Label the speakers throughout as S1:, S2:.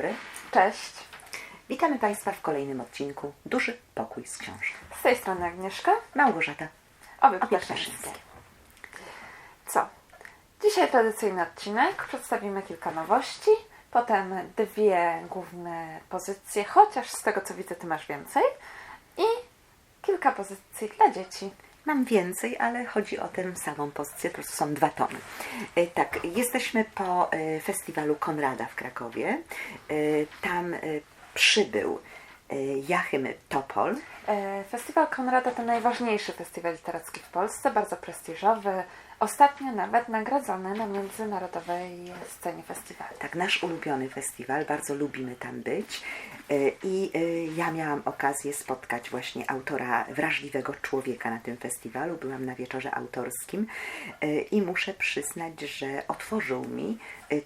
S1: dobry.
S2: Cześć,
S1: Witamy Państwa w kolejnym odcinku Duży Pokój z Książek.
S2: z tej strony Agnieszka,
S1: Małgorzata
S2: oby
S1: Opieklaszyńska.
S2: Co? Dzisiaj tradycyjny odcinek, przedstawimy kilka nowości, potem dwie główne pozycje, chociaż z tego co widzę Ty masz więcej i kilka pozycji dla dzieci.
S1: Mam więcej, ale chodzi o tę samą pozycję, po prostu są dwa tomy. E, Tak, jesteśmy po e, festiwalu Konrada w Krakowie. E, Tam przybył Jachym Topol.
S2: Festiwal Konrada to najważniejszy festiwal literacki w Polsce, bardzo prestiżowy, ostatnio nawet nagradzony na międzynarodowej scenie festiwalu.
S1: Tak, nasz ulubiony festiwal, bardzo lubimy tam być. E, I e, ja miałam okazję spotkać właśnie autora Wrażliwego Człowieka na tym festiwalu. Byłam na wieczorze autorskim e, i muszę przyznać, że otworzył mi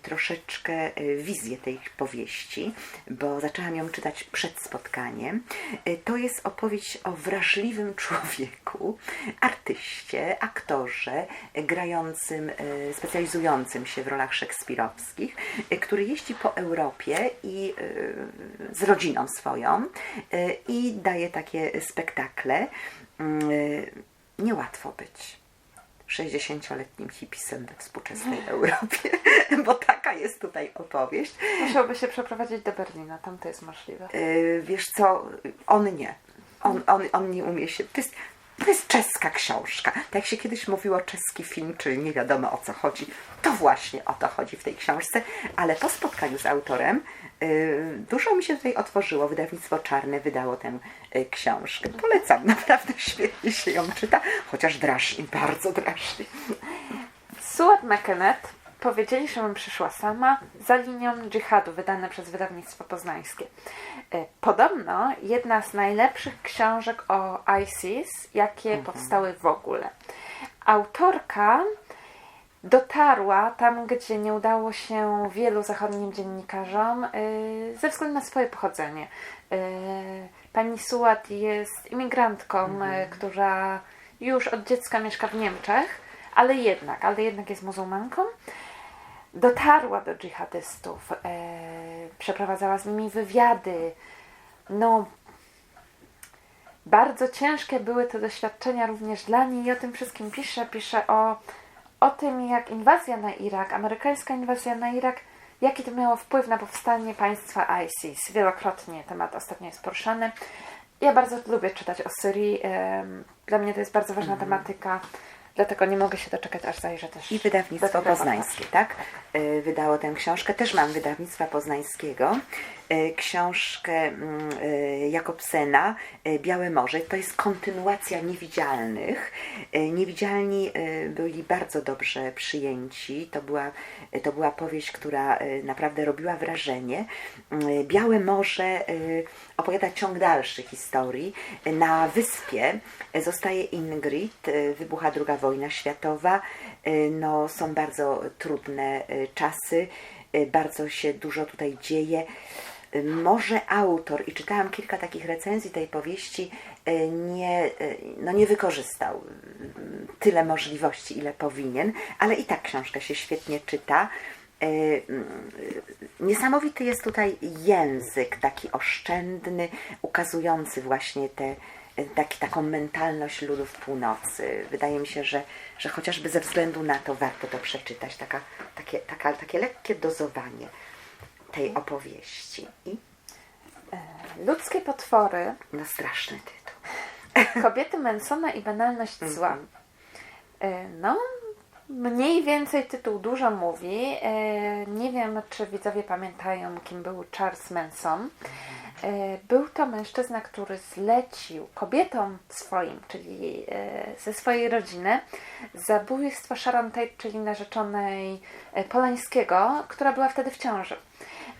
S1: troszeczkę e, wizję tej powieści, bo zaczęłam ją czytać przed spotkaniem. E, To jest opowieść o wrażliwym człowieku, artyście, aktorze, grającym, specjalizującym się w rolach szekspirowskich, który jeździ po Europie i z rodziną swoją i daje takie spektakle. Mm, Niełatwo być 60-letnim hipisem we współczesnej Europie, bo taka jest tutaj opowieść.
S2: Musiałby się przeprowadzić do Berlina, tam to jest możliwe.
S1: E, Wiesz co, on nie. On, on, on nie umie się. To jest, to jest czeska książka. Tak jak się kiedyś mówiło czeski film, czyli nie wiadomo o co chodzi, to właśnie o to chodzi w tej książce. Ale po spotkaniu z autorem y, dużo mi się tutaj otworzyło. Wydawnictwo Czarne wydało tę y, książkę. Polecam, naprawdę świetnie się ją czyta, chociaż drażni, bardzo drażni.
S2: Stuart McKennett powiedzieli, żebym przyszła sama za linią dżihadu, wydane przez wydawnictwo poznańskie. E, Podobno jedna z najlepszych książek o ISIS, jakie powstały w ogóle. Autorka dotarła tam, gdzie nie udało się wielu zachodnim dziennikarzom y, ze względu na swoje pochodzenie. Y, Pani Sułat jest imigrantką, y, która już od dziecka mieszka w Niemczech, ale jednak, ale jednak jest muzułmanką. Dotarła do dżihadystów, y, przeprowadzała z nimi wywiady. No, bardzo ciężkie były te doświadczenia również dla niej i o tym wszystkim pisze. Pisze o, o tym, jak inwazja na Irak, amerykańska inwazja na Irak, jaki to miało wpływ na powstanie państwa ISIS. Wielokrotnie temat ostatnio jest poruszany. Ja bardzo lubię czytać o Syrii. Dla mnie to jest bardzo ważna tematyka, dlatego nie mogę się doczekać, aż zajrzę też.
S1: I wydawnictwo poznańskie, tak? Y, Wydało tę książkę. Też mam wydawnictwa poznańskiego. Y, Książkę mm, y, Jakobsena, y, Białe Morze. To jest kontynuacja Niewidzialnych. Niewidzialni byli bardzo dobrze przyjęci. To była, to była powieść, która naprawdę robiła wrażenie. Białe Morze opowiada ciąg dalszy historii. Na wyspie zostaje Ingrid, wybucha druga wojna światowa. No, są bardzo trudne czasy, bardzo się dużo tutaj dzieje. Może autor, i czytałam kilka takich recenzji tej powieści, y, nie, y, no nie wykorzystał tyle możliwości, ile powinien, ale i tak książkę się świetnie czyta. Y, Niesamowity jest tutaj język, taki oszczędny, ukazujący właśnie te, taki, taką mentalność ludów północy. Wydaje mi się, że, że chociażby ze względu na to warto to przeczytać, taka, takie, taka, takie lekkie dozowanie tej opowieści. I
S2: Ludzkie potwory
S1: no straszny tytuł.
S2: Kobiety Mansona i banalność zła. E, No, mniej więcej tytuł dużo mówi. E, Nie wiem, czy widzowie pamiętają, kim był Charles Manson. E, Był to mężczyzna, który zlecił kobietom swoim, czyli e, ze swojej rodziny, zabójstwo Sharon Tate, czyli narzeczonej e, Polańskiego, która była wtedy w ciąży.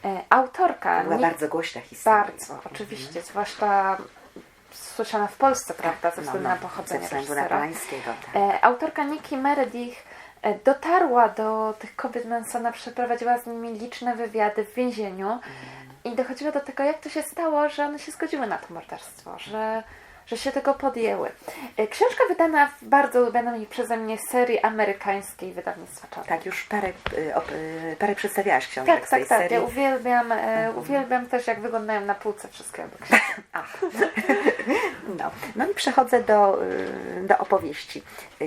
S2: E, Autorka
S1: To była
S2: Nick-
S1: bardzo głośna historia.
S2: bardzo, oczywiście, zwłaszcza słyszana w Polsce, prawda, ze względu na pochodzenie
S1: Ze względu na. Polańskiego, tak.
S2: E, Autorka Nikki Meredith e, dotarła do tych kobiet Mansona, przeprowadziła z nimi liczne wywiady w więzieniu i dochodziła do tego, jak to się stało, że one się zgodziły na to morderstwo, że że się tego podjęły. E, Książka wydana w bardzo ulubionej przeze mnie serii amerykańskiej wydawnictwa Czarne.
S1: Tak, już parę, op, y, parę przedstawiałaś książek
S2: Tak,
S1: z tej
S2: tak, tak.
S1: serii.
S2: Ja uwielbiam, e, uwielbiam też, jak wyglądają na półce wszystkie obok.
S1: No. no i przechodzę do, do opowieści.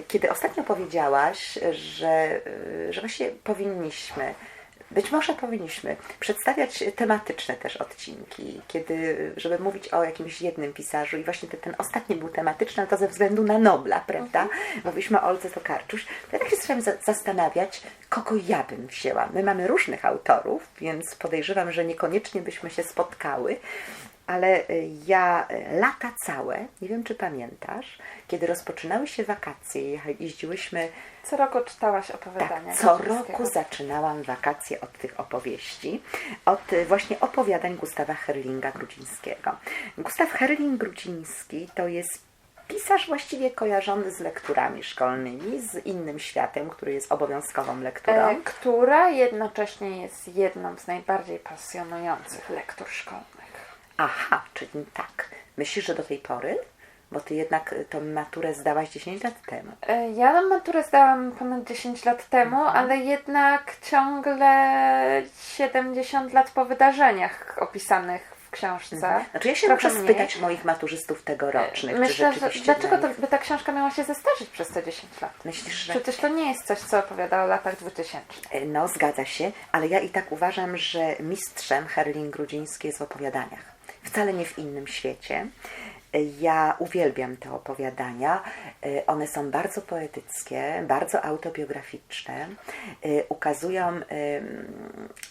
S1: Kiedy ostatnio powiedziałaś, że, że właśnie powinniśmy, być może powinniśmy przedstawiać tematyczne też odcinki, kiedy, żeby mówić o jakimś jednym pisarzu i właśnie ten, ten ostatni był tematyczny, ale to ze względu na Nobla, prawda? Mówiliśmy o Olce Tokarczuś. To ja tak się zaczęłam za- zastanawiać, kogo ja bym wzięła. My mamy różnych autorów, więc podejrzewam, że niekoniecznie byśmy się spotkały, ale y, ja y, lata całe, nie wiem czy pamiętasz, kiedy rozpoczynały się wakacje, jeździłyśmy,
S2: Co roku czytałaś opowiadania.
S1: tak, co roku zaczynałam wakacje od tych opowieści, od y, właśnie opowiadań Gustawa Herlinga Grudzińskiego. Gustaw Herling-Grudziński to jest pisarz właściwie kojarzony z lekturami szkolnymi, z innym światem, który jest obowiązkową lekturą.
S2: E, która jednocześnie jest jedną z najbardziej pasjonujących lektur szkolnych.
S1: Aha, czyli tak. Myślisz, że do tej pory? Bo ty jednak tą maturę zdałaś 10 lat temu.
S2: E, Ja maturę zdałam ponad 10 lat temu,
S1: Mhm.
S2: ale jednak ciągle 70 lat po wydarzeniach opisanych w książce.
S1: Znaczy ja się muszę
S2: mniej.
S1: spytać moich maturzystów tegorocznych,
S2: Myślę,
S1: czy
S2: że dlaczego
S1: dla
S2: to, by ta książka miała się zestarzyć przez te 10 lat?
S1: Myślisz, że...
S2: Przecież to nie jest coś, co opowiada o latach 2000.
S1: No, zgadza się, ale ja i tak uważam, że mistrzem Herling Grudziński jest w opowiadaniach. Wcale nie w innym świecie. Ja uwielbiam te opowiadania. E, One są bardzo poetyckie, bardzo autobiograficzne. E, Ukazują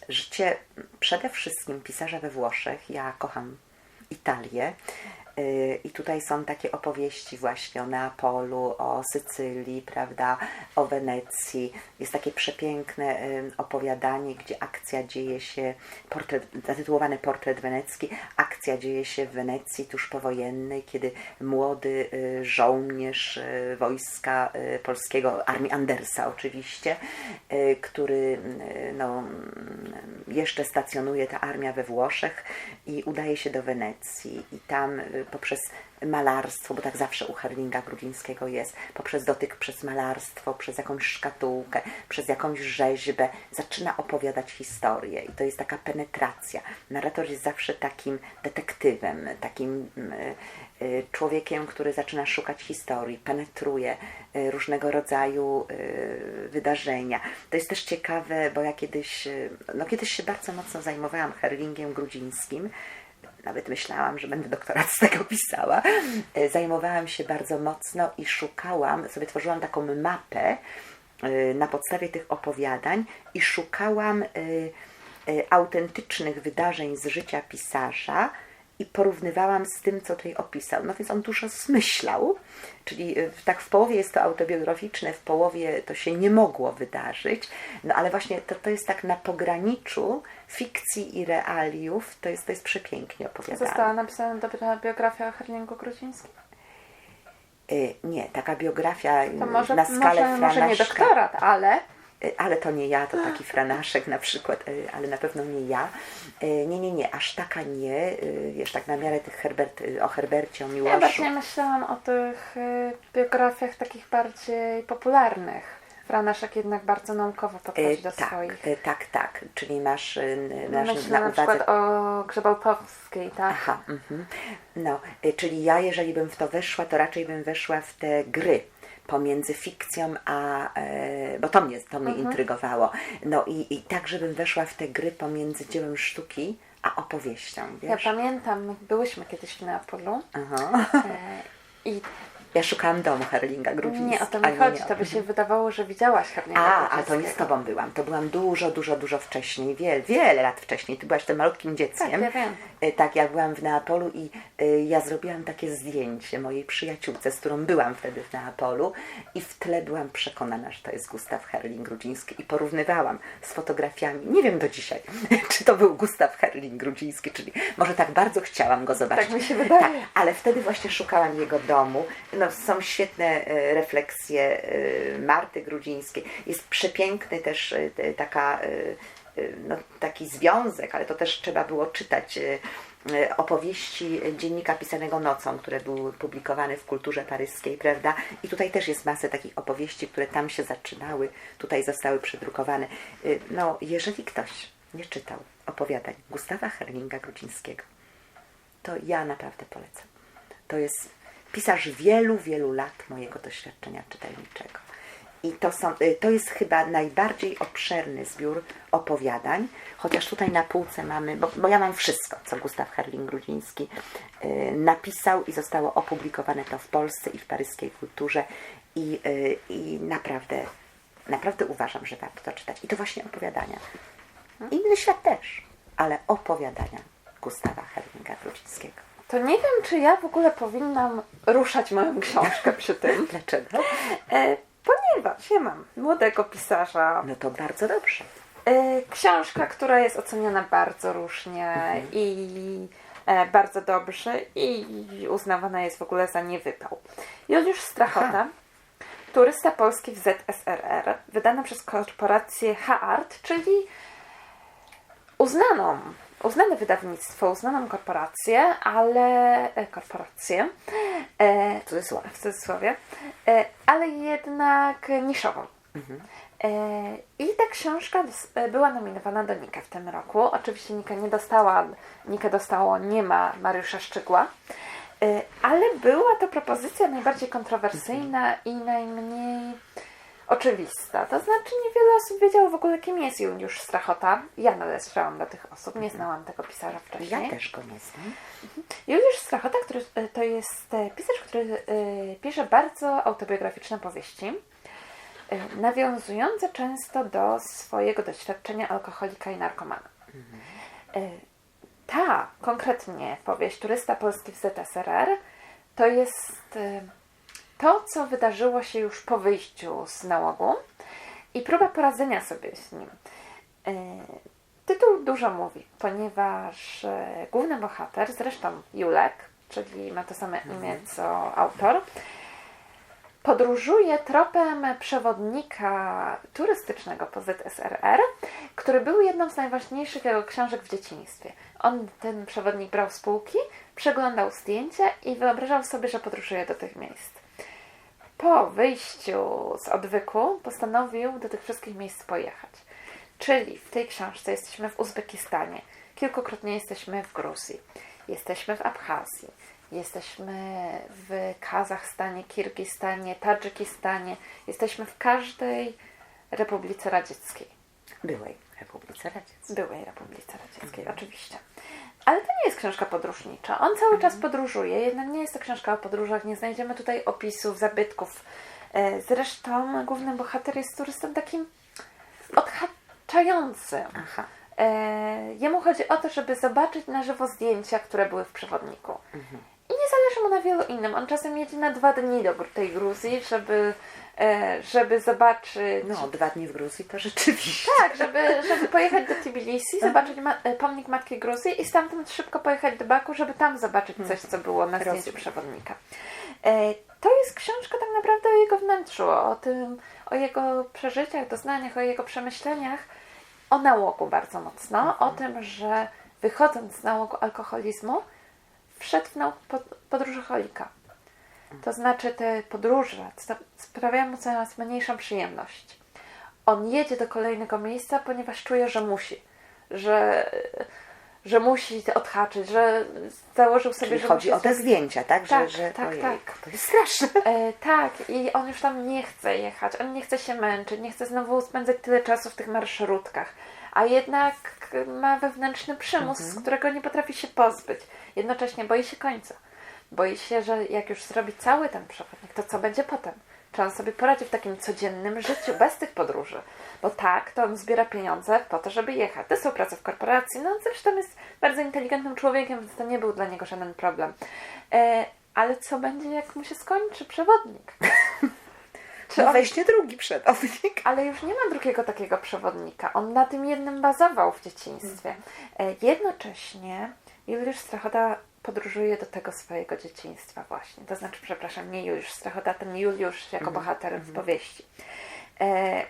S1: życie przede wszystkim pisarza we Włoszech. Ja kocham Italię. Y, I tutaj są takie opowieści właśnie o Neapolu, o Sycylii, prawda, o Wenecji. Jest takie przepiękne y, opowiadanie, gdzie akcja dzieje się, portret, zatytułowane Portret Wenecki, akcja dzieje się w Wenecji tuż powojennej, kiedy młody y, żołnierz wojska polskiego, armii Andersa oczywiście, który no, jeszcze stacjonuje ta armia we Włoszech i udaje się do Wenecji i tam poprzez malarstwo, bo tak zawsze u Herlinga Grudzińskiego jest, poprzez dotyk przez malarstwo, przez jakąś szkatułkę, przez jakąś rzeźbę, zaczyna opowiadać historię i to jest taka penetracja. Narrator jest zawsze takim detektywem, takim y, y, człowiekiem, który zaczyna szukać historii, penetruje y, różnego rodzaju y, wydarzenia. To jest też ciekawe, bo ja kiedyś, no kiedyś się bardzo mocno zajmowałam Herlingiem Grudzińskim, nawet myślałam, że będę doktorat z tego pisała. E, Zajmowałam się bardzo mocno i szukałam, sobie tworzyłam taką mapę e, na podstawie tych opowiadań i szukałam e, autentycznych wydarzeń z życia pisarza i porównywałam z tym, co tutaj opisał. No więc on dużo zmyślał, czyli e, tak w połowie jest to autobiograficzne, w połowie to się nie mogło wydarzyć, no ale właśnie to, to jest tak na pograniczu fikcji i realiów, to jest, to jest przepięknie opowiadane.
S2: Została napisana dobra biografia o Herlingu Grudzińskim.
S1: Y, Nie, taka biografia y,
S2: To może,
S1: na skalę
S2: może, może nie doktorat, ale
S1: Y, Ale to nie ja, to taki franaszek na przykład, y, ale na pewno nie ja. Y, Nie, nie, nie, aż taka nie. y, Wiesz, tak na miarę tych Herbert, y, o Herbercie, o
S2: ja
S1: Miłoszu.
S2: bardziej myślałam o tych y, biografiach takich bardziej popularnych. Franaszek jednak bardzo naukowo podchodzi
S1: Y,
S2: do
S1: tak,
S2: swoich.
S1: y, tak, tak. Czyli masz, y, masz
S2: Myślę
S1: na
S2: na
S1: uwadze
S2: przykład o Grzebałtowskiej, tak?
S1: Aha, mhm. no, y, czyli ja, jeżeli bym w to weszła, to raczej bym weszła w te gry pomiędzy fikcją a, e, bo to mnie, to mnie
S2: Mhm.
S1: intrygowało, no i, i tak, żebym weszła w te gry pomiędzy dziełem sztuki a opowieścią,
S2: Ja
S1: wiesz?
S2: pamiętam, byłyśmy kiedyś w Neapolu
S1: Aha.
S2: e, i
S1: Ja szukałam domu Herlinga Grudzińskiego.
S2: nie o to mi chodzi,
S1: nie
S2: to by się wydawało, że widziałaś Herlinga
S1: A, a to nie z tobą byłam. To byłam dużo, dużo, dużo wcześniej, wiele, wiele lat wcześniej. Ty byłaś tym malutkim dzieckiem.
S2: Tak, ja wiem.
S1: E, Tak, ja byłam w Neapolu i e, ja zrobiłam takie zdjęcie mojej przyjaciółce, z którą byłam wtedy w Neapolu i w tle byłam przekonana, że to jest Gustaw Herling-Grudziński i porównywałam z fotografiami. Nie wiem do dzisiaj, czy to był Gustaw Herling-Grudziński, czyli może tak bardzo chciałam go zobaczyć.
S2: Tak mi się wydaje.
S1: Tak, ale wtedy właśnie szukałam jego domu. No, są świetne e, refleksje e, Marty Grudzińskiej. Jest przepiękny też e, taka, no, taki związek, ale to też trzeba było czytać. opowieści dziennika pisanego nocą, które były publikowane w kulturze paryskiej, prawda? I tutaj też jest masę takich opowieści, które tam się zaczynały, tutaj zostały przedrukowane. No, jeżeli ktoś nie czytał opowiadań Gustawa Herlinga Grudzińskiego, to ja naprawdę polecam. To jest pisarz wielu, wielu lat mojego doświadczenia czytelniczego. I to, są, y, to jest chyba najbardziej obszerny zbiór opowiadań, chociaż tutaj na półce mamy, bo, bo ja mam wszystko, co Gustaw Herling-Grudziński y, napisał i zostało opublikowane to w Polsce i w paryskiej kulturze i, y, i naprawdę, naprawdę uważam, że warto to czytać. I to właśnie opowiadania. Inny świat też, ale opowiadania Gustawa Herlinga-Grudzińskiego.
S2: To nie wiem, czy ja w ogóle powinnam ruszać moją książkę przy tym,
S1: Dlaczego?
S2: e, ponieważ ja mam młodego pisarza,
S1: No to bardzo dobrze.
S2: E, Książka, która jest oceniana bardzo różnie i e, bardzo dobrze i uznawana jest w ogóle za niewypał. Juliusz Strachota,
S1: Aha.
S2: turysta polski w ZSRR, wydana przez korporację H-Art, czyli uznaną, uznane wydawnictwo, uznaną korporację, ale e, korporację, e,
S1: W cudzysłowie.
S2: w cudzysłowie, e, ale jednak niszową. E, I ta książka e, była nominowana do Nika w tym roku. Oczywiście Nika nie dostała, Nika dostało nie ma Mariusza Szczygła, ale była to propozycja najbardziej kontrowersyjna i najmniej oczywista. To znaczy niewiele osób wiedziało w ogóle kim jest Juliusz Strachota. Ja należałam do tych osób, nie znałam tego pisarza wcześniej.
S1: Ja też go nie znam.
S2: Juliusz Strachota, który e, to jest e, pisarz, który e, pisze bardzo autobiograficzne powieści, nawiązujące często do swojego doświadczenia alkoholika i narkomana. E, Ta konkretnie powieść Turysta Polski w ZSRR to jest to, co wydarzyło się już po wyjściu z nałogu i próba poradzenia sobie z nim. E, Tytuł dużo mówi, ponieważ e, główny bohater, zresztą Julek, czyli ma to same imię co autor, podróżuje tropem przewodnika turystycznego po ZSRR, który był jedną z najważniejszych jego książek w dzieciństwie. On, ten przewodnik, brał spółki, przeglądał zdjęcia i wyobrażał sobie, że podróżuje do tych miejsc. Po wyjściu z odwyku postanowił do tych wszystkich miejsc pojechać. Czyli w tej książce jesteśmy w Uzbekistanie, kilkukrotnie jesteśmy w Gruzji, jesteśmy w Abchazji, jesteśmy w Kazachstanie, Kirgistanie, Tadżykistanie, jesteśmy w każdej Republice Radzieckiej.
S1: Byłej Republice Radzieckiej.
S2: Byłej Republice Radzieckiej, oczywiście. Ale to nie jest książka podróżnicza. On cały czas podróżuje, jednak nie jest to książka o podróżach. Nie znajdziemy tutaj opisów, zabytków. E, Zresztą główny bohater jest turystą takim odhaczającym.
S1: Aha.
S2: E, Jemu chodzi o to, żeby zobaczyć na żywo zdjęcia, które były w przewodniku. I nie zależy mu na wielu innym. On czasem jedzie na dwa dni do tej Gruzji, żeby, e, żeby zobaczyć
S1: No, dwa dni w Gruzji to rzeczywiście.
S2: tak, żeby, żeby pojechać do Tbilisi, zobaczyć ma- e, pomnik Matki Gruzji i stamtąd szybko pojechać do Baku, żeby tam zobaczyć coś, co było na zdjęciu przewodnika. E, To jest książka tak naprawdę o jego wnętrzu, o tym, o jego przeżyciach, doznaniach, o jego przemyśleniach, o nałogu bardzo mocno, o tym, że wychodząc z nałogu alkoholizmu, wszedł w nauk pod- podróżoholika. To znaczy te podróże sprawiają mu coraz mniejszą przyjemność. On jedzie do kolejnego miejsca, ponieważ czuje, że musi. Że, że musi odhaczyć, że założył sobie,
S1: Czyli
S2: że
S1: chodzi
S2: musi
S1: o te zdjęcia, tak?
S2: Tak,
S1: że, że
S2: tak,
S1: ojej,
S2: tak.
S1: To jest straszne.
S2: E, tak, i on już tam nie chce jechać, on nie chce się męczyć, nie chce znowu spędzać tyle czasu w tych marszrutkach, a jednak ma wewnętrzny przymus, z którego nie potrafi się pozbyć. Jednocześnie boi się końca. Boi się, że jak już zrobi cały ten przewodnik, to co będzie potem? Czy on sobie poradzi w takim codziennym życiu bez tych podróży? Bo tak, to on zbiera pieniądze po to, żeby jechać. To są prace w korporacji. No zresztą jest bardzo inteligentnym człowiekiem, więc to nie był dla niego żaden problem. E, ale co będzie, jak mu się skończy przewodnik? Czy
S1: No
S2: on,
S1: weźmie drugi przewodnik.
S2: ale już nie ma drugiego takiego przewodnika. On na tym jednym bazował w dzieciństwie. E, jednocześnie Juliusz Strachota podróżuje do tego swojego dzieciństwa właśnie. To znaczy, przepraszam, nie Juliusz Strachota, ten Juliusz jako bohater w powieści. E,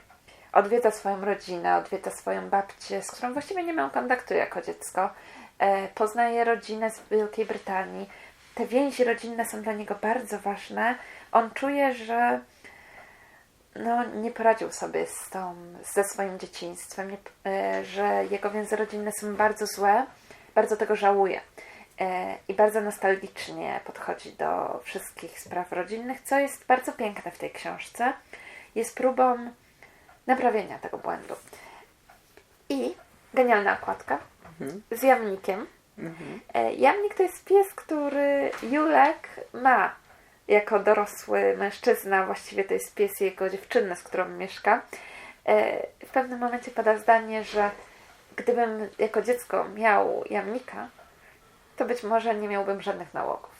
S2: odwiedza swoją rodzinę, odwiedza swoją babcię, z którą właściwie nie miał kontaktu jako dziecko. e, poznaje rodzinę z Wielkiej Brytanii. Te więzi rodzinne są dla niego bardzo ważne. On czuje, że no, nie poradził sobie z tą, ze swoim dzieciństwem, nie, e, że jego więzy rodzinne są bardzo złe, bardzo tego żałuje i bardzo nostalgicznie podchodzi do wszystkich spraw rodzinnych, co jest bardzo piękne w tej książce. Jest próbą naprawienia tego błędu. I genialna okładka z jamnikiem. E, Jamnik to jest pies, który Julek ma jako dorosły mężczyzna, właściwie to jest pies jego dziewczyny, z którą mieszka. E, W pewnym momencie pada zdanie, że gdybym jako dziecko miał jamnika, to być może nie miałbym żadnych nałogów.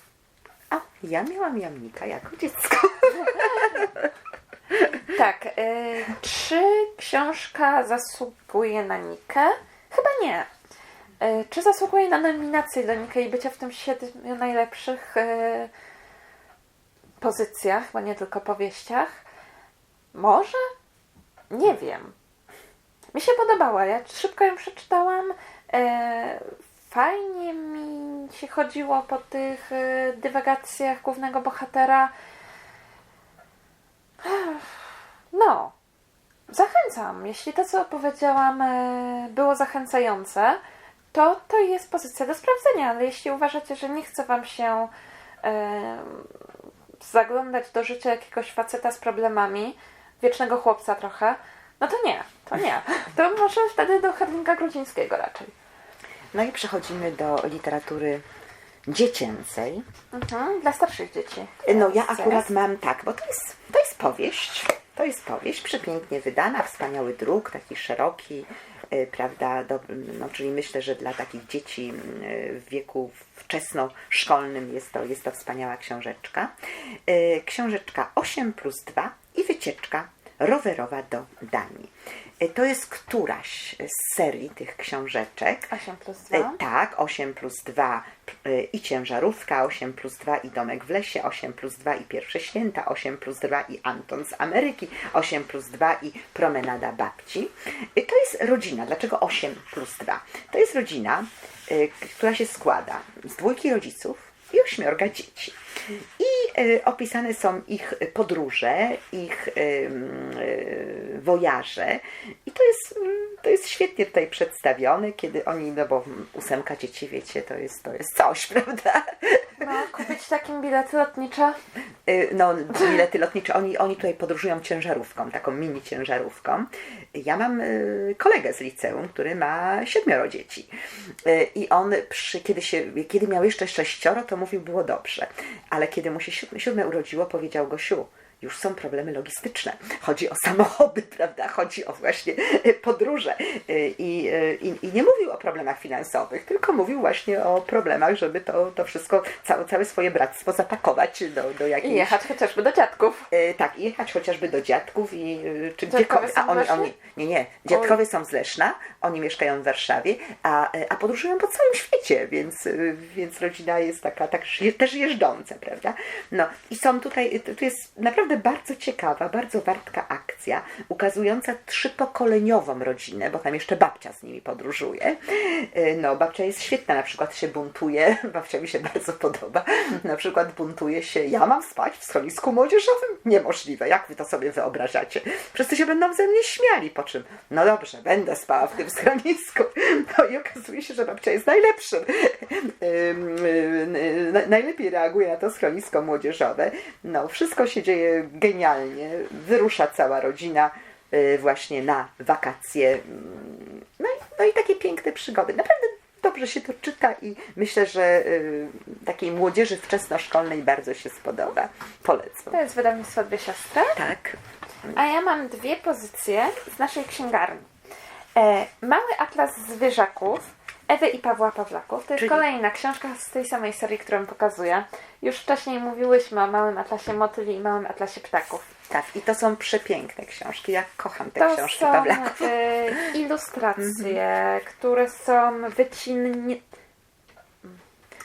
S1: O, ja miałam jamnika jako dziecko.
S2: Tak, y, czy książka zasługuje na Nikę? Chyba nie. Y, czy zasługuje na nominację do Nikę i bycia w tym siedmiu najlepszych y, pozycjach, bo nie tylko powieściach? Może? Nie wiem. Mi się podobała. Ja szybko ją przeczytałam. E, fajnie mi się chodziło po tych e, dywagacjach głównego bohatera. No, zachęcam. Jeśli to, co opowiedziałam, e, było zachęcające, to to jest pozycja do sprawdzenia, ale jeśli uważacie, że nie chce Wam się zaglądać do życia jakiegoś faceta z problemami, wiecznego chłopca trochę, no to nie, to nie. To może wtedy do Hedwinga Grudzińskiego raczej.
S1: No i przechodzimy do literatury dziecięcej.
S2: Mhm, dla starszych dzieci.
S1: No ja akurat mam tak, bo to jest, to jest powieść. To jest powieść przepięknie wydana, wspaniały druk, taki szeroki, prawda, do, no, czyli myślę, że dla takich dzieci y, w wieku wczesnoszkolnym jest to, jest to wspaniała książeczka. Y, Książeczka 8 plus 2 i wycieczka rowerowa do Danii. Y, To jest któraś z serii tych książeczek.
S2: 8 plus
S1: E,
S2: 2.
S1: Tak, 8 plus 2 e, i ciężarówka, 8 plus 2 i domek w lesie, 8 plus 2 i pierwsze święta, 8 plus 2 i Anton z Ameryki, 8 plus 2 i promenada babci. E, To jest rodzina. Dlaczego 8 plus 2? To jest rodzina, e, która się składa z dwójki rodziców i ośmiorga dzieci. I e, opisane są ich podróże, ich e, wojaże. I to jest, to jest świetnie tutaj przedstawione, kiedy oni, no bo ósemka dzieci, wiecie, to jest, to jest coś, prawda?
S2: No, kupić takim bilety lotnicze.
S1: Y, No, bilety lotnicze, oni, oni tutaj podróżują ciężarówką, taką mini ciężarówką. Ja mam y, kolegę z liceum, który ma siedmioro dzieci. Y, I on, przy, kiedy, się, kiedy miał jeszcze sześcioro, to mówił, było dobrze. Ale kiedy mu się siódme, urodziło, powiedział Gosiu, już są problemy logistyczne. Chodzi o samochody, prawda? Chodzi o właśnie y, podróże. Y, I, y, i, I nie mówił o problemach finansowych, tylko mówił właśnie o problemach, żeby to, to wszystko, całe, całe swoje bractwo zapakować do, do jakiejś...
S2: I jechać chociażby do dziadków.
S1: E, tak, i jechać chociażby do dziadków i e, czy
S2: Dziadkowie
S1: gdziekolwiek.
S2: są
S1: A oni, oni, nie, nie, dziadkowie są z Leszna, oni mieszkają w Warszawie, a, e, a podróżują po całym świecie, więc, e, więc rodzina jest taka tak, też jeżdżąca, prawda? No i są tutaj, to jest naprawdę bardzo ciekawa, bardzo wartka akcja, ukazująca trzypokoleniową rodzinę, bo tam jeszcze babcia z nimi podróżuje. E, No, babcia jest świetna, na przykład się buntuje, babcia mi się bardzo podoba, na przykład buntuje się, ja mam spać w schronisku młodzieżowym? Niemożliwe, jak wy to sobie wyobrażacie? Wszyscy się będą ze mnie śmiali, po czym, no dobrze, będę spała w tym schronisku. No i okazuje się, że babcia jest najlepszym. Ym, na- Najlepiej reaguje na to schronisko młodzieżowe. No, wszystko się dzieje genialnie, wyrusza cała rodzina y, właśnie na wakacje. Mm, No i, no i takie piękne przygody. Naprawdę dobrze się to czyta i myślę, że y, takiej młodzieży wczesnoszkolnej bardzo się spodoba. Polecam.
S2: To jest wydawnictwo Dwie Siostry.
S1: Tak.
S2: A ja mam dwie pozycje z naszej księgarni. E, Mały atlas zwierzaków Ewy i Pawła Pawlaków. To jest
S1: Czyli-
S2: kolejna książka z tej samej serii, którą pokazuję. Już wcześniej mówiłyśmy o Małym Atlasie Motyli i Małym Atlasie Ptaków.
S1: Tak, i to są przepiękne książki. Ja kocham te
S2: To
S1: książki
S2: są
S1: Pawlaków.
S2: e, ilustracje, które są wycinni,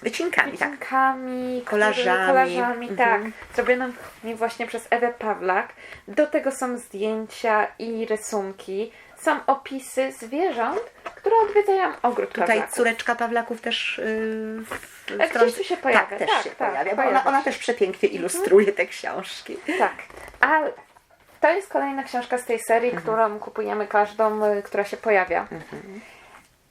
S1: Wycinkami, tak.
S2: wycinkami,
S1: Kolażami.
S2: które- kolażami
S1: Mhm.
S2: tak, zrobionymi właśnie przez Ewę Pawlak. Do tego są zdjęcia i rysunki. Są opisy zwierząt, które odwiedzają ogród
S1: Tutaj
S2: Pawlaków.
S1: córeczka Pawlaków też yy, w, w
S2: E, tu się pojawia.
S1: Tak, też
S2: Tak,
S1: się
S2: tak,
S1: pojawia, bo
S2: pojawia
S1: ona, ona też przepięknie ilustruje te książki.
S2: Tak, ale to jest kolejna książka z tej serii,
S1: Mhm.
S2: którą kupujemy każdą, y, która się pojawia.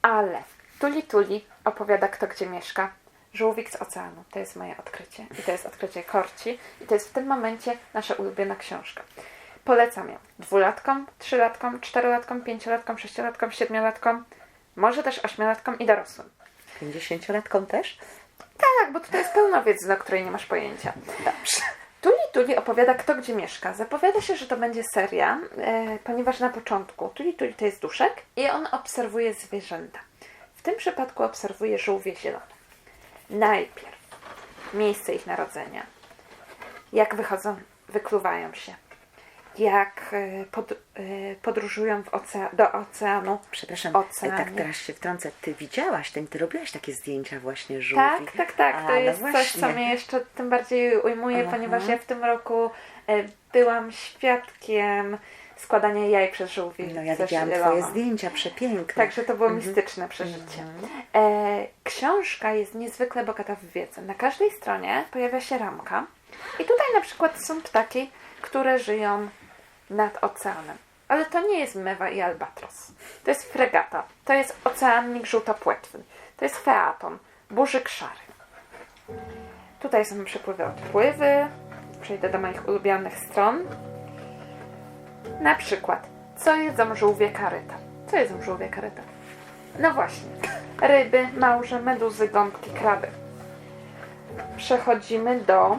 S2: Ale Tuli Tuli opowiada kto gdzie mieszka. Żółwik z oceanu. To jest moje odkrycie. I to jest odkrycie Korci. I to jest w tym momencie nasza ulubiona książka. Polecam ją dwulatkom, trzylatkom, czterolatkom, pięciolatkom, sześciolatkom, siedmiolatkom, może też ośmiolatkom i dorosłym.
S1: 50-latką też?
S2: Tak, bo tutaj jest pełna wiedzy, o której nie masz pojęcia.
S1: Dobrze.
S2: Tuli Tuli opowiada kto gdzie mieszka. Zapowiada się, że to będzie seria, e, ponieważ na początku Tuli Tuli to jest duszek i on obserwuje zwierzęta. W tym przypadku obserwuje żółwie zielone. Najpierw miejsce ich narodzenia, jak wychodzą, wykluwają się, jak e, pod, e, podróżują do oceanu.
S1: Przepraszam,
S2: Oceanie.
S1: tak teraz się wtrącę. Ty widziałaś, ten, ty robiłaś takie zdjęcia właśnie żółwi.
S2: Tak, tak, tak.
S1: A,
S2: To
S1: no
S2: jest coś, co mnie jeszcze tym bardziej ujmuje,
S1: Aha.
S2: ponieważ ja w tym roku e, byłam świadkiem składania jaj przez żółwi.
S1: No ja widziałam twoje zdjęcia, przepiękne.
S2: Także to było
S1: Mhm.
S2: mistyczne przeżycie. E, książka jest niezwykle bogata w wiedzę. Na każdej stronie pojawia się ramka i tutaj na przykład są ptaki, które żyją nad oceanem. Ale to nie jest mewa i albatros. To jest fregata. To jest oceannik żółtopłetwy. To jest featon, burzyk szary. Tutaj są przepływy, odpływy. Przejdę do moich ulubionych stron. Na przykład, co jedzą żółwie karyta? Co jedzą żółwie karyta? No właśnie, ryby, małże, meduzy, gąbki, kraby. Przechodzimy do,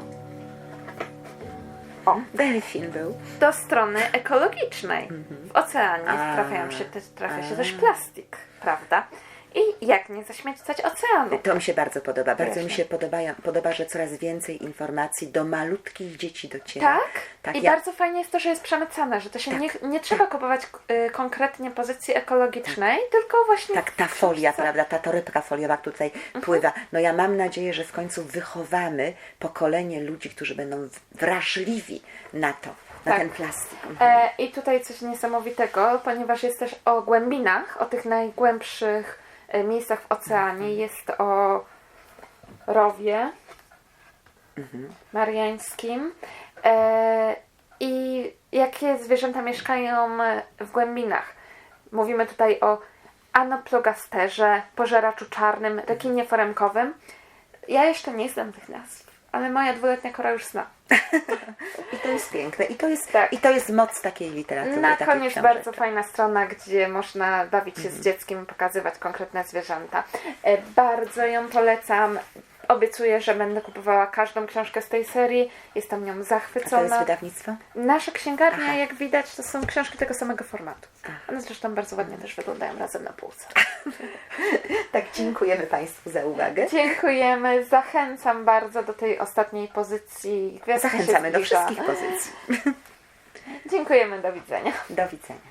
S1: Delfin był.
S2: do strony ekologicznej. W oceanie
S1: A,
S2: trafiają się trafia się też plastik, prawda? I jak nie zaśmiecać oceanu?
S1: To mi się bardzo podoba. Bardzo mi
S2: Właśnie.
S1: się podoba, podoba, że coraz więcej informacji do malutkich dzieci dociera.
S2: Tak?
S1: tak
S2: I
S1: ja-
S2: bardzo fajnie jest to, że jest przemycane, że to się
S1: Tak,
S2: nie, nie trzeba kupować y, konkretnie pozycji ekologicznej, tylko właśnie.
S1: Tak, ta folia, prawda, ta torebka foliowa tutaj
S2: Mhm.
S1: pływa. No ja mam nadzieję, że w końcu wychowamy pokolenie ludzi, którzy będą wrażliwi na to, na
S2: Tak.
S1: ten plastik. Mhm.
S2: E, I tutaj coś niesamowitego, ponieważ jest też o głębinach, o tych najgłębszych e, miejscach w oceanie. Jest o rowie mariańskim e, i jakie zwierzęta mieszkają e, w głębinach. Mówimy tutaj o anoplogasterze, pożeraczu czarnym, rekinie foremkowym. Ja jeszcze nie znam tych nazw, ale moja dwuletnia kora już zna.
S1: I to jest piękne. I to jest,
S2: Tak.
S1: i to jest moc takiej literatury.
S2: Na koniec
S1: książeczki.
S2: bardzo fajna strona, gdzie można bawić się z dzieckiem i pokazywać konkretne zwierzęta. E, Bardzo ją polecam. Obiecuję, że będę kupowała każdą książkę z tej serii. Jestem nią
S1: A to jest
S2: zachwycona.
S1: wydawnictwo?
S2: Nasza księgarnia,
S1: Aha.
S2: jak widać, to są książki tego samego formatu.
S1: Aha.
S2: One zresztą bardzo ładnie też wyglądają razem na półce.
S1: Tak, dziękujemy Państwu za uwagę.
S2: Dziękujemy. Zachęcam bardzo do tej ostatniej pozycji.
S1: Zachęcamy do wszystkich pozycji.
S2: Dziękujemy. Do widzenia.
S1: Do widzenia.